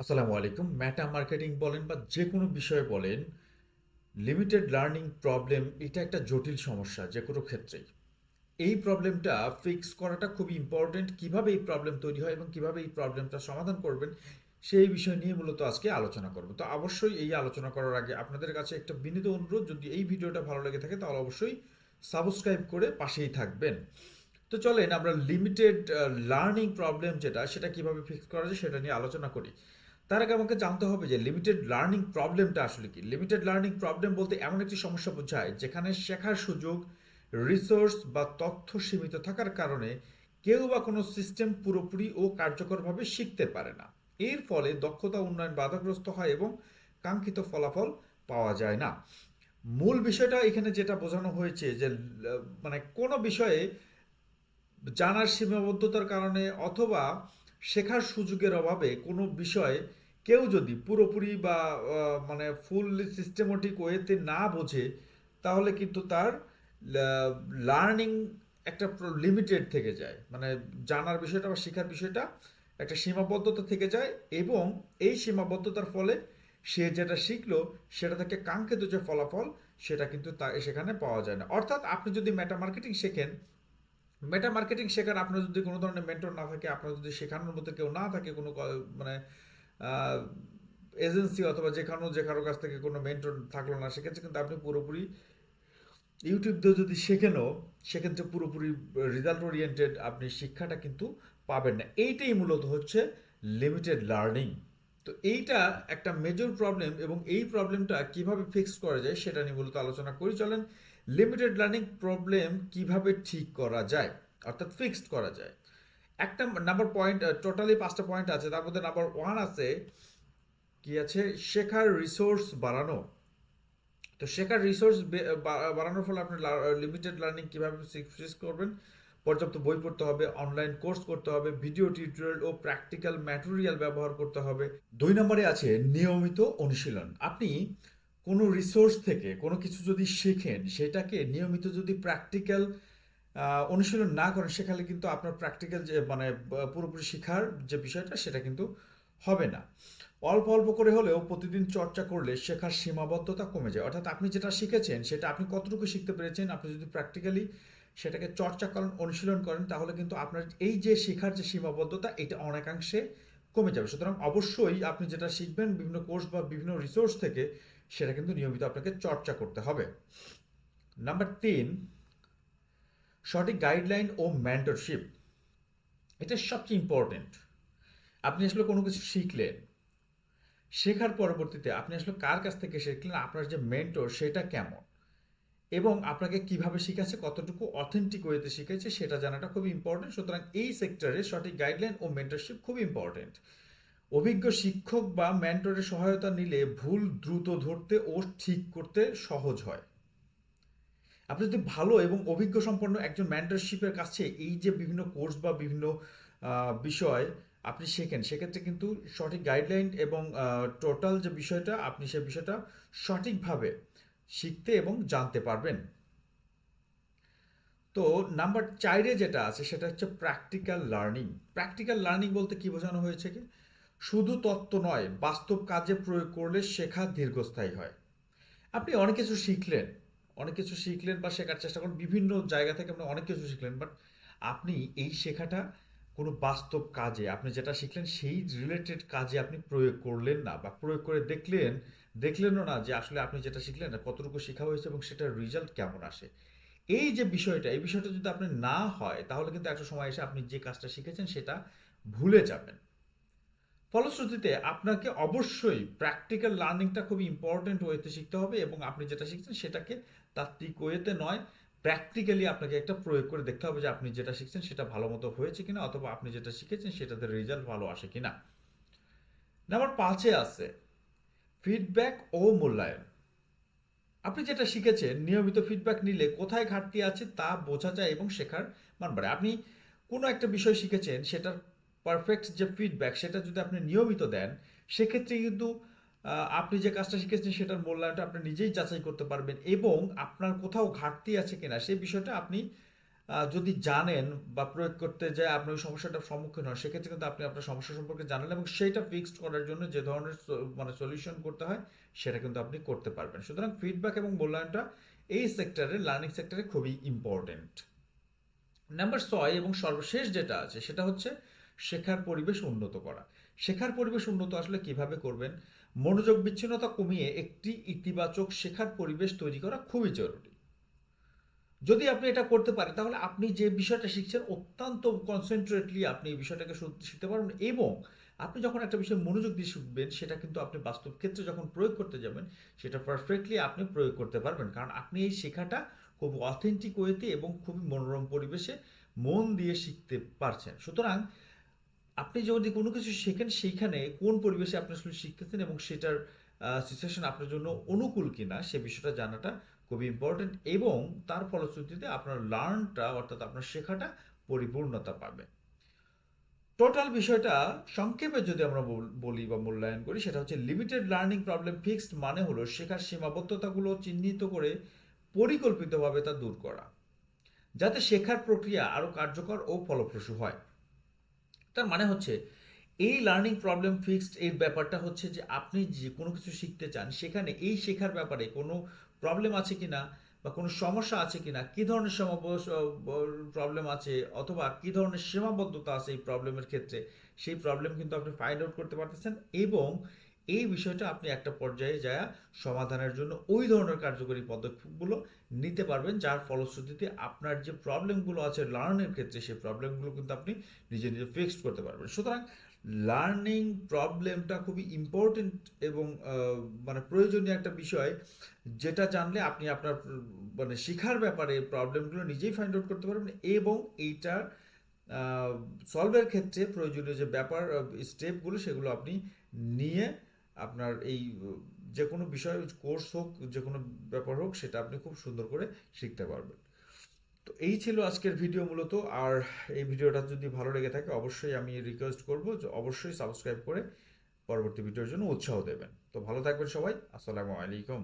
আসসালামু আলাইকুম। Meta marketing বলেন বা যে কোনো বিষয়ে বলেন লিমিটেড লার্নিং প্রবলেম এটা একটা জটিল সমস্যা যে কোনো ক্ষেত্রেই। এই প্রবলেমটা ফিক্স করাটা খুবই ইম্পর্টেন্ট কীভাবে এই প্রবলেম তৈরি হয় এবং কীভাবে এই প্রবলেমটা সমাধান করবেন, সেই বিষয় নিয়ে মূলত আজকে আলোচনা করব। তো অবশ্যই এই আলোচনা করার আগে আপনাদের কাছে একটা বিনীত অনুরোধ, যদি এই ভিডিওটা ভালো লেগে থাকে তাহলে অবশ্যই সাবস্ক্রাইব করে পাশেই থাকবেন। তো চলেন আমরা লিমিটেড লার্নিং প্রবলেম যেটা, সেটা কীভাবে ফিক্স করা যায় সেটা নিয়ে আলোচনা করি। তার আগে আমাকে জানতে হবে যে লিমিটেড লার্নিং প্রবলেমটা আসলে কি? লিমিটেড লার্নিং প্রবলেম বলতে এমন একটি সমস্যা বোঝায় যেখানে শেখার সুযোগ রিসোর্স বা তথ্য সীমিত থাকার কারণে কেউ বা কোনো সিস্টেম পুরোপুরি ও কার্যকরভাবে শিখতে পারে না। এর ফলে দক্ষতা উন্নয়ন বাধাগ্রস্ত হয় এবং কাঙ্ক্ষিত ফলাফল পাওয়া যায় না। মূল বিষয়টা এখানে যেটা বোঝানো হয়েছে যে মানে কোনো বিষয়ে জানার সীমাবদ্ধতার কারণে অথবা শেখার সুযোগের অভাবে কোনো বিষয়ে কেউ যদি পুরোপুরি বা মানে ফুল সিস্টেমেটিক ওয়েতে না বোঝে, তাহলে কিন্তু তার লার্নিং একটা লিমিটেড থেকে যায়। মানে জানার বিষয়টা বা শেখার বিষয়টা একটা সীমাবদ্ধতা থেকে যায় এবং এই সীমাবদ্ধতার ফলে সে যেটা শিখলো, সেটা থেকে কাঙ্ক্ষিত যে ফলাফল, সেটা কিন্তু তা, সেখানে পাওয়া যায় না। অর্থাৎ আপনি যদি মেটা মার্কেটিং শেখেন মেটা মার্কেটিং শেখার আপনার যদি কোনো ধরনের মেন্টর না থাকে, আপনার যদি শেখানোর মতো কেউ না থাকে, কোনো মানে এজেন্সি অথবা যেখানো যে কারও কাছ থেকে কোনো মেন্টর থাকল না, সেক্ষেত্রে কিন্তু আপনি পুরোপুরি ইউটিউব দিয়ে যদি শেখেনও সেক্ষেত্রে পুরোপুরি রেজাল্ট ওরিয়েন্টেড আপনি শিক্ষাটা কিন্তু পাবেন না। এইটাই মূলত হচ্ছে লিমিটেড লার্নিং তো এইটা একটা মেজর প্রবলেম এবং এই প্রবলেমটা কীভাবে ফিক্স করা যায়, সেটা নিয়ে মূলত আলোচনা করি। চলেন লিমিটেড লার্নিং প্রবলেম কীভাবে ঠিক করা যায়, অর্থাৎ ফিক্সড করা যায়। একটা নাম্বার পয়েন্ট টোটালি পাঁচটা পয়েন্ট আছে, তার মধ্যে নাম্বার ওয়ান আছে, কি আছে? শেখার রিসোর্স বাড়ানো। তো শেখার রিসোর্স বাড়ানোর ফলে আপনি লিমিটেড লার্নিং কীভাবে ফিক্স করবেন, পর্যাপ্ত বই পড়তে হবে অনলাইন কোর্স করতে হবে ভিডিও টিউটোরিয়াল ও প্র্যাকটিক্যাল ম্যাটেরিয়াল ব্যবহার করতে হবে। দুই নম্বরে আছে নিয়মিত অনুশীলন। আপনি কোনো রিসোর্স থেকে কোনো কিছু যদি শেখেন, সেটাকে নিয়মিত যদি প্র্যাকটিক্যাল অনুশীলন না করেন, সেখানে কিন্তু আপনার প্র্যাকটিক্যাল যে মানে পুরোপুরি শেখার যে বিষয়টা, সেটা কিন্তু হবে না। অল্প অল্প করে হলেও প্রতিদিন চর্চা করলে শেখার সীমাবদ্ধতা কমে যায়। অর্থাৎ আপনি যেটা শিখেছেন, সেটা আপনি কতটুকু শিখতে পেরেছেন, আপনি যদি প্র্যাকটিক্যালি সেটাকে চর্চা করেন, অনুশীলন করেন, তাহলে কিন্তু আপনার এই যে শেখার যে সীমাবদ্ধতা, এটা অনেকাংশে কমে যাবে। সুতরাং অবশ্যই আপনি যেটা শিখবেন, বিভিন্ন কোর্স বা বিভিন্ন রিসোর্স থেকে, সেটা কিন্তু নিয়মিত আপনাকে চর্চা করতে হবে। নাম্বার তিন সঠিক গাইডলাইন ও মেন্টরশিপ এটা সবচেয়ে ইম্পর্টেন্ট আপনি আসলে কোনো কিছু শিখলেন, শেখার পরবর্তীতে আপনি আসলে কার কাছ থেকে শিখলেন, আপনার যে মেন্টর সেটা কেমন এবং আপনাকে কীভাবে শিখাচ্ছে, কতটুকু অথেন্টিক ওয়েতে শিখেছে সেটা জানাটা খুব ইম্পর্টেন্ট সুতরাং এই সেক্টরে সঠিক গাইডলাইন ও মেন্টরশিপ খুব ইম্পর্টেন্ট অভিজ্ঞ শিক্ষক বা মেন্টরের সহায়তা নিলে ভুল দ্রুত ধরতে ও ঠিক করতে সহজ হয়। আপনি যদি ভালো এবং অভিজ্ঞ সম্পন্ন একজন মেন্টরশিপের কাছে এই যে বিভিন্ন কোর্স বা বিভিন্ন বিষয় আপনি শেখেন, সেক্ষেত্রে কিন্তু সঠিক গাইডলাইন এবং টোটাল যে বিষয়টা, আপনি সে বিষয়টা সঠিকভাবে শিখতে এবং জানতে পারবেন। তো নাম্বার চারে যেটা আছে, সেটা হচ্ছে প্র্যাকটিক্যাল লার্নিং প্র্যাকটিক্যাল লার্নিং বলতে কি বোঝানো হয়েছে কি? শুধু তত্ত্ব নয়, বাস্তব কাজে প্রয়োগ করলে শেখা দীর্ঘস্থায়ী হয়। আপনি অনেক কিছু শিখলেন অনেক কিছু শিখলেন বা শেখার চেষ্টা করেন। বিভিন্ন জায়গা থেকে আপনি অনেক কিছু শিখলেন বাট আপনি এই শেখাটা কোনো বাস্তব কাজে, আপনি যেটা শিখলেন সেই রিলেটেড কাজে আপনি প্রয়োগ করলেন না বা প্রয়োগ করে দেখলেন, দেখলেনও না যে আসলে আপনি যেটা শিখলেন কতটুকু শেখা হয়েছে এবং সেটার রেজাল্ট কেমন আসে। এই যে বিষয়টা, এই বিষয়টা যদি আপনি না হয়, তাহলে কিন্তু একটা সময় এসে আপনি যে কাজটা শিখেছেন সেটা ভুলে যাবেন। ফলশ্রুতিতে আপনাকে অবশ্যই প্র্যাকটিক্যাল লার্নিংটা খুব ইম্পর্টেন্ট ওয়েতে শিখতে হবে এবং আপনি যেটা শিখছেন সেটাকে তাত্ত্বিক ওয়েতে নয় প্র্যাকটিক্যালি আপনাকে একটা প্রয়োগ করে দেখতে হবে যে আপনি যেটা শিখছেন সেটা ভালো মতো হয়েছে কিনা অথবা আপনি যেটা শিখেছেন সেটাতে রেজাল্ট ভালো আসে কিনা। নাম্বার পাঁচে আছে ফিডব্যাক ও মূল্যায়ন। আপনি যেটা শিখেছেন, নিয়মিত ফিডব্যাক নিলে কোথায় ঘাটতি আছে তা বোঝা যায় এবং শেখার মান বাড়ে। আপনি কোনো একটা বিষয় শিখেছেন, সেটার পারফেক্ট যে ফিডব্যাক সেটা যদি আপনি নিয়মিত দেন, সেক্ষেত্রে কিন্তু আপনি যে কাজটা শিখেছেন সেটার মূল্যায়নটা আপনি নিজেই যাচাই করতে পারবেন এবং আপনার কোথাও ঘাটতি আছে কিনা, সেই বিষয়টা আপনি যদি জানেন বা প্রয়োগ করতে যায় আপনি ওই সমস্যাটার সম্মুখীন হন, সেক্ষেত্রে কিন্তু আপনি আপনার সমস্যা সম্পর্কে জানেন এবং সেইটা ফিক্সড করার জন্য যে ধরনের মানে সলিউশন করতে হয়, সেটা কিন্তু আপনি করতে পারবেন। সুতরাং ফিডব্যাক এবং মূল্যায়নটা এই সেক্টরে লার্নিং সেক্টরে খুবই ইম্পর্টেন্ট নাম্বার ছয় এবং সর্বশেষ যেটা আছে, সেটা হচ্ছে শেখার পরিবেশ উন্নত করা। শেখার পরিবেশ উন্নত আসলে কীভাবে করবেন? মনোযোগ বিচ্ছিন্নতা কমিয়ে একটি ইতিবাচক শেখার পরিবেশ তৈরি করা খুবই জরুরি। যদি আপনি এটা করতে পারেন, তাহলে আপনি যে বিষয়টা শিখছেন অত্যন্ত কনসেন্ট্রেটলি আপনি এই বিষয়টাকে শিখতে পারবেন এবং আপনি যখন একটা বিষয়ে মনোযোগ দিয়ে শিখবেন, সেটা কিন্তু আপনি বাস্তব ক্ষেত্রে যখন প্রয়োগ করতে যাবেন, সেটা পারফেক্টলি আপনি প্রয়োগ করতে পারবেন। কারণ আপনি এই শেখাটা খুব অথেন্টিক ওয়েতে এবং খুবই মনোরম পরিবেশে মন দিয়ে শিখতে পারছেন। সুতরাং আপনি যদি কোনো কিছু শেখেন, সেইখানে কোন পরিবেশে আপনি আসলে শিখতেছেন এবং সেটার সিচুয়েশন আপনার জন্য অনুকূল কিনা, সে বিষয়টা জানাটা খুবই ইম্পর্টেন্ট এবং তার ফলশ্রুতিতে আপনার লার্নটা অর্থাৎ আপনার শেখাটা পরিপূর্ণতা পাবে। টোটাল বিষয়টা সংক্ষেপে যদি আমরা বলি বা মূল্যায়ন করি, সেটা হচ্ছে লিমিটেড লার্নিং প্রবলেম ফিক্সড মানে হলো শেখার সীমাবদ্ধতাগুলো চিহ্নিত করে পরিকল্পিতভাবে তা দূর করা, যাতে শেখার প্রক্রিয়া আরও কার্যকর ও ফলপ্রসূ হয়। তার মানে হচ্ছে, এই লার্নিং প্রবলেম ফিক্সড এর ব্যাপারটা হচ্ছে যে আপনি যে কোনো কিছু শিখতে চান, সেখানে এই শেখার ব্যাপারে কোনো প্রবলেম আছে কি না বা কোনো সমস্যা আছে কি না কী ধরনের প্রবলেম আছে অথবা কী ধরনের সীমাবদ্ধতা আছে এই প্রবলেমের ক্ষেত্রে, সেই প্রবলেম কিন্তু আপনি ফাইন্ড আউট করতে পারতেছেন এবং এই বিষয়টা আপনি একটা পর্যায়ে যায় সমাধানের জন্য ওই ধরনের কার্যকরী পদক্ষেপগুলো নিতে পারবেন, যার ফলশ্রুতিতে আপনার যে প্রবলেমগুলো আছে লার্নের ক্ষেত্রে সেই প্রবলেমগুলো কিন্তু আপনি নিজে নিজে ফিক্সড করতে পারবেন। সুতরাং লার্নিং প্রবলেমটা খুবই ইম্পর্টেন্ট এবং মানে প্রয়োজনীয় একটা বিষয়, যেটা জানলে আপনি আপনার মানে শেখার ব্যাপারে প্রবলেমগুলো নিজেই ফাইন্ড আউট করতে পারবেন এবং এইটার সলভের ক্ষেত্রে প্রয়োজনীয় যে ব্যাপার স্টেপগুলো সেগুলো আপনি নিয়ে আপনার এই, যে কোনো বিষয় কোর্স হোক, যে কোনো ব্যাপার হোক, সেটা আপনি খুব সুন্দর করে শিখতে পারবেন। তো এই ছিল আজকের ভিডিও মূলত। আর এই ভিডিওটা যদি ভালো লেগে থাকে, অবশ্যই আমি রিকোয়েস্ট করব যে অবশ্যই সাবস্ক্রাইব করে পরবর্তী ভিডিওর জন্য উৎসাহ দেবেন। তো ভালো থাকবেন সবাই। আসসালামু আলাইকুম।